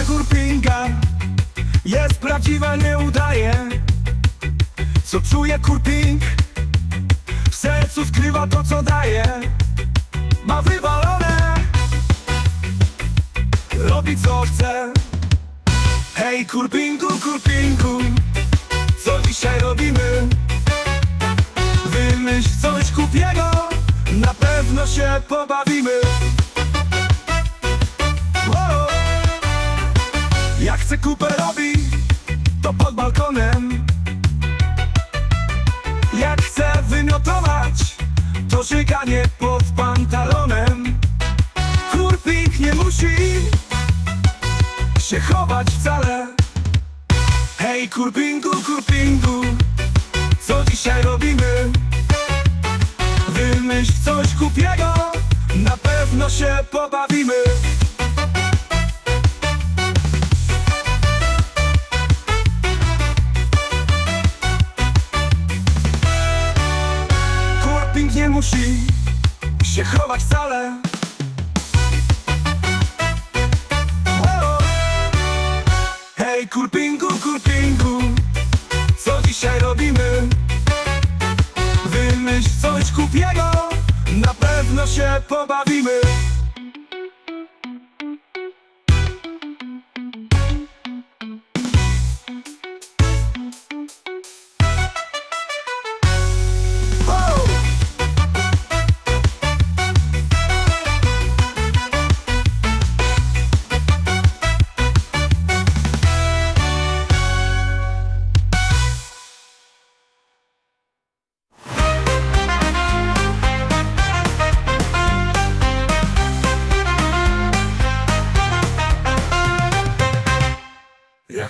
Gregor Pinga Jest prawdziwa, nie udaje. Co czuje Kurping? W sercu skrywa to, co daje. Ma wywalone. Robi co chce. Hej Kurpingu, Kurpingu Co dzisiaj robimy? Wymyśl coś kupiego Na pewno się pobawimy. Kupę robi To pod balkonem. Jak chce wymiotować To żyganie pod pantalonem. Kurpik nie musi Się chować wcale. Hej kurpingu, kurpingu Co dzisiaj robimy? Wymyśl coś kupiego Na pewno się pobawimy Nie musi się chować wcale! Hej kurpingu, kurpingu Co dzisiaj robimy? Wymyśl coś kupiego Na pewno się pobawimy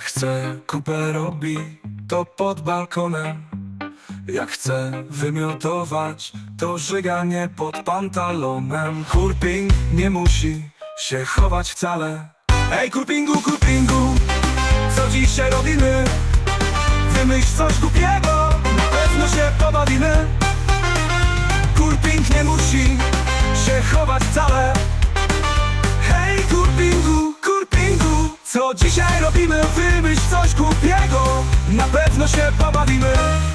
Jak chce kupę robi, to pod balkonem. Jak chce wymiotować, to żyganie pod pantalonem. Kurping nie musi się chować wcale. Ej kurpingu, kurpingu, co dzisiaj robimy? Wymyśl coś głupiego, Pewno się pobawimy